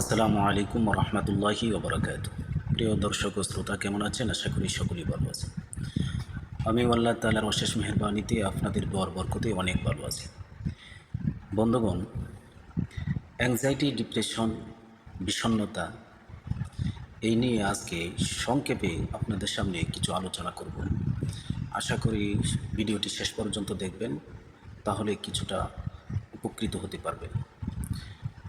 আসসালামু আলাইকুম রহমতুল্লাহি ওবরাকাত প্রিয় দর্শক ও শ্রোতা, কেমন আছেন? আশা করি সকলেই ভালো আছেন। আমি আল্লাহ তালার অশেষ মেহরবানিতে আপনাদের দোয়ার বরকতে অনেক ভালো আছি। বন্ধুগণ অ্যাংজাইটি ডিপ্রেশন বিষণ্ণতা, এই নিয়ে আজকে সংক্ষেপে আপনাদের সামনে কিছু আলোচনা করব। আশা করি ভিডিওটি শেষ পর্যন্ত দেখবেন, তাহলে কিছুটা উপকৃত হতে পারবেন।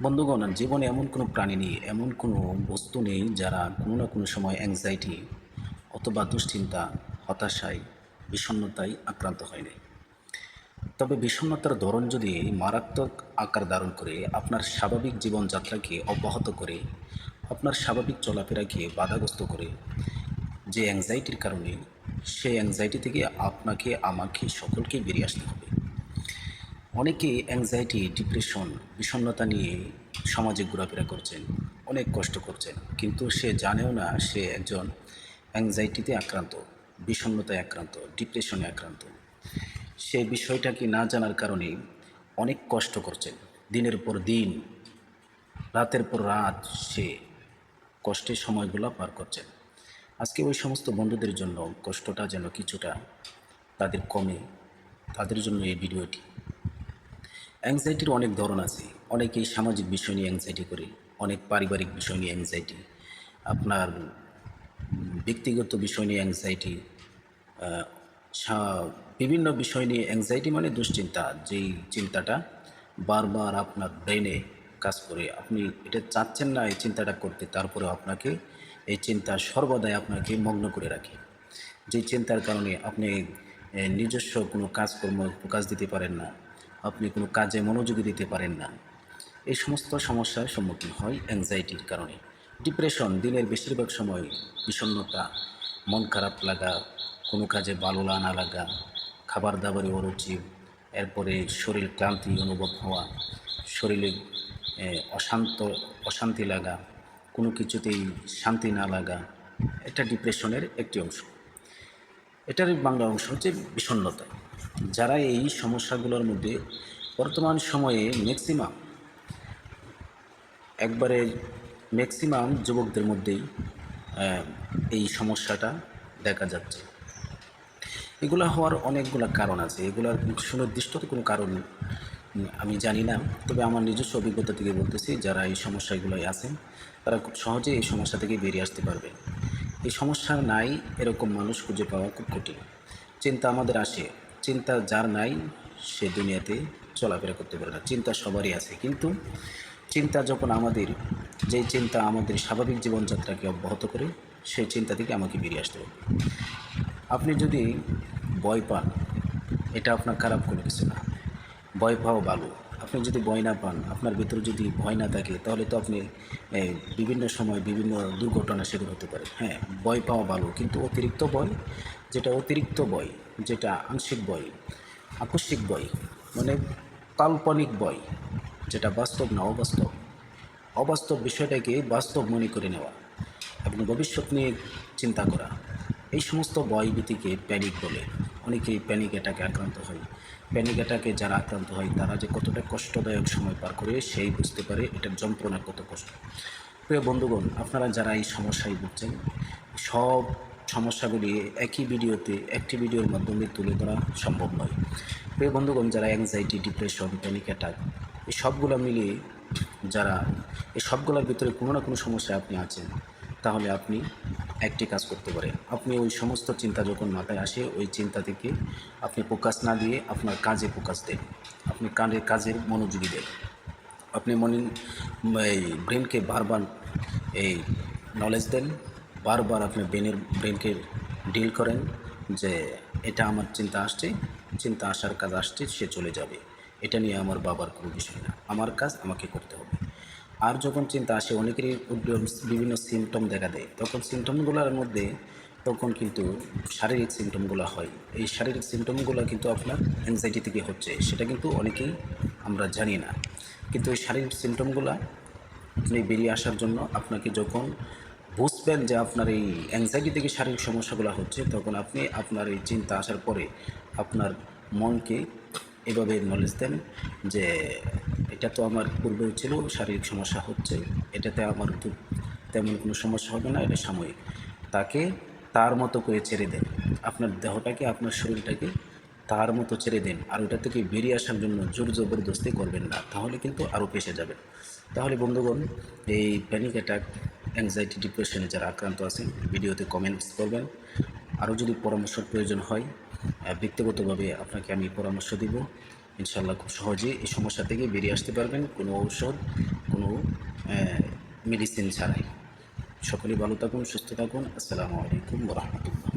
বন্ধুগণ জীবনে এমন কোনো প্রাণী নেই, এমন কোনো বস্তু নেই যারা কোনো না কোনো সময় অ্যাংজাইটি অথবা দুশ্চিন্তা, হতাশায়, বিষণ্ণতায় আক্রান্ত হয়নি তবে বিষণ্ণতার ধরন যদি মারাত্মক আকার ধারণ করে, আপনার স্বাভাবিক জীবনযাত্রাকে অব্যাহত করে, আপনার স্বাভাবিক চলাফেরাকে বাধাগ্রস্ত করে, যে অ্যাংজাইটির কারণে, সেই অ্যাংজাইটি থেকে আপনাকে, আমাকে, সকলকেই বেরিয়ে আসতে হবে। অনেকে অ্যাংজাইটি ডিপ্রেশন বিষণ্ণতা নিয়ে সমাজে ঘোরাফেরা করছেন, অনেক কষ্ট করছেন, কিন্তু সে জানেও না সে একজন অ্যাংজাইটিতে আক্রান্ত, বিষণ্ণতায় আক্রান্ত ডিপ্রেশনে আক্রান্ত। সে বিষয়টাকে না জানার কারণে অনেক কষ্ট করছেন। দিনের পর দিন, রাতের পর রাত সে কষ্টের সময়গুলো পার করছেন। আজকে ওই সমস্ত বন্ধুদের জন্য কষ্টটা যেন কিছুটা তাদের কমে, তাদের জন্য এই ভিডিওটি অ্যাংজাইটির অনেক ধরন আছে। অনেকেই সামাজিক বিষয় নিয়ে অ্যাংজাইটি করে, অনেক পারিবারিক বিষয় নিয়ে অ্যাংজাইটি আপনার ব্যক্তিগত বিষয় নিয়ে অ্যাংজাইটি বিভিন্ন বিষয় নিয়ে অ্যাংজাইটি মানে দুশ্চিন্তা, যেই চিন্তাটা বারবার আপনার ব্রেনে কাজ করে। আপনি এটা চাচ্ছেন না এই চিন্তাটা করতে তারপরে আপনাকে এই চিন্তা সর্বদাই আপনাকে মগ্ন করে রাখে। যে চিন্তার কারণে আপনি নিজস্ব কোনো কাজকর্ম প্রকাশ দিতে পারেন না। আপনি কোনো কাজে মনোযোগী দিতে পারেন না। এই সমস্ত সমস্যার সম্মুখীন হয় অ্যাংজাইটির কারণে। ডিপ্রেশন দিনের বেশিরভাগ সময় বিষণ্ণতা, মন খারাপ লাগা, কোনো কাজে ভালো না লাগা খাবার দাবারে অরুচি, এরপরে শরীর ক্লান্তি অনুভব হওয়া, শরীরে অশান্ত, অশান্তি লাগা, কোনো কিছুতেই শান্তি না লাগা, এটা ডিপ্রেশনের একটি অংশ। এটার বাংলা অংশ হচ্ছে বিষণ্ণতা। যারা এই সমস্যাগুলোর মধ্যে বর্তমান সময়ে ম্যাক্সিমাম একবারে ম্যাক্সিমাম যুবকদের মধ্যেই এই সমস্যাটা দেখা যাচ্ছে। এগুলো হওয়ার অনেকগুলো কারণ আছে। এগুলোর সুনির্দিষ্ট তো কোনো কারণ আমি জানি না। তবে আমার নিজস্ব অভিজ্ঞতা থেকে বলতেছি, যারা এই সমস্যাগুলোয় আছেন, তারা খুব সহজে এই সমস্যা থেকে বেরিয়ে আসতে পারবে। এই সমস্যা নাই, এরকম মানুষ খুঁজে পাওয়া খুব কঠিন। চিন্তা আমাদের আসে। চিন্তা যার নাই, সে দুনিয়াতে চলাফেরা করতে পারে না। চিন্তা সবারই আছে। কিন্তু চিন্তা যখন আমাদের, যেই চিন্তা আমাদের স্বাভাবিক জীবনযাত্রাকে অব্যাহত করে, সেই চিন্তা থেকে আমাকে বেরিয়ে আসতে হবে। আপনি যদি ভয় পান, এটা আপনার খারাপ কোনো কিছু না। ভয় পাওয়া ভালো। আপনি যদি ভয় না পান, আপনার ভিতরে যদি ভয় না থাকে, তাহলে তো আপনি বিভিন্ন সময় বিভিন্ন দুর্ঘটনা শিকার হতে পারে। হ্যাঁ ভয় পাওয়া ভালো, কিন্তু অতিরিক্ত ভয়, যেটা অতিরিক্ত ভয়, যেটা আংশিক ভয়, আকস্মিক ভয় মানে কাল্পনিক ভয়, যেটা বাস্তব না অবাস্তব। অবাস্তব বিষয়টাকে বাস্তব মনে করে নেওয়া এবং ভবিষ্যৎ নিয়ে চিন্তা করা। এই সমস্ত ভয় ভীতিকে প্যানিক বলে। অনেকেই প্যানিক অ্যাটাকে আক্রান্ত হয়। প্যানিক অ্যাটাকে যারা আক্রান্ত হয়, তারা যে কতটা কষ্টদায়ক সময় পার করে সেই বুঝতে পারে এটার যন্ত্রণা কত কষ্ট। প্রিয় বন্ধুগণ, আপনারা যারা এই সমস্যায় ভুগছেন, সব সমস্যাগুলি একই ভিডিওতে একটি ভিডিওর মাধ্যমে তুলে ধরা সম্ভব নয়। প্রিয় বন্ধুগণ, যারা অ্যাংজাইটি ডিপ্রেশন প্যানিক অ্যাটাক এই সবগুলো মিলিয়ে যারা, এই সবগুলোর ভিতরে কোনো না কোনো সমস্যায় আপনি আছেন, তাহলে আপনি একটি কাজ করতে পারেন আপনি ওই সমস্ত চিন্তা যখন মাথায় আসে, ওই চিন্তা থেকে আপনি ফোকাস না দিয়ে আপনার কাজে ফোকাস দেন। আপনি কাজে কাজের মনোযোগী দেন। আপনি মনে, এই ব্রেনকে বারবার এই নলেজ দেন। বারবার আপনি ব্রেনের ব্রেনকে ডিল করেন যে, এটা আমার চিন্তা আসছে, চিন্তা আসার কাজ আসছে, সে চলে যাবে। এটা নিয়ে আমার বাবার কোনো বিষয় না। আমার কাজ আমাকে করতে হবে। আর যখন চিন্তা আসে, অনেকেরই বিভিন্ন সিমটম দেখা দেয়। তখন সিমটমগুলোর মধ্যে তখন কিন্তু শারীরিক সিমটমগুলো হয়। এই শারীরিক সিমটমগুলো কিন্তু আপনার অ্যাংজাইটি থেকে হচ্ছে, সেটা কিন্তু অনেকেই আমরা জানি না। কিন্তু এই শারীরিক সিমটমগুলো আপনি বেরিয়ে আসার জন্য আপনাকে যখন বুঝবেন যে আপনার এই অ্যাংজাইটি থেকে শারীরিক সমস্যাগুলো হচ্ছে, তখন আপনি আপনার এই চিন্তা আসার পরে আপনার মনকে এভাবে নলেজ দেন যে এটা তো আমার পূর্বেও ছিল, শারীরিক সমস্যা হচ্ছে, এটাতে আমার তেমন কোনো সমস্যা হবে না, এটা সাময়িক। তাকে তার মতো করে ছেড়ে দেন। আপনার দেহটাকে, আপনার শরীরটাকে তার মতো ছেড়ে দেন আর ওটা থেকে বেরিয়ে আসার জন্য জোর জবরদস্তি করবেন না, তাহলে কিন্তু আরও পেশে যাবেন। তাহলে বন্ধুগণ, এই প্যানিক অ্যাটাক অ্যাংজাইটি ডিপ্রেশনে যারা আক্রান্ত আছেন, ভিডিওতে কমেন্টস করবেন। আরও যদি পরামর্শের প্রয়োজন হয় ব্যক্তিগতভাবে আপনাকে আমি পরামর্শ দিব। ইনশাল্লাহ খুব সহজে এই সমস্যা থেকে বেরিয়ে আসতে পারবেন কোনো ঔষধ, কোনো মেডিসিন ছাড়াই। সকলে ভালো থাকুন, সুস্থ থাকুন। আসসালামু আলাইকুম রহমতুল্লাহ।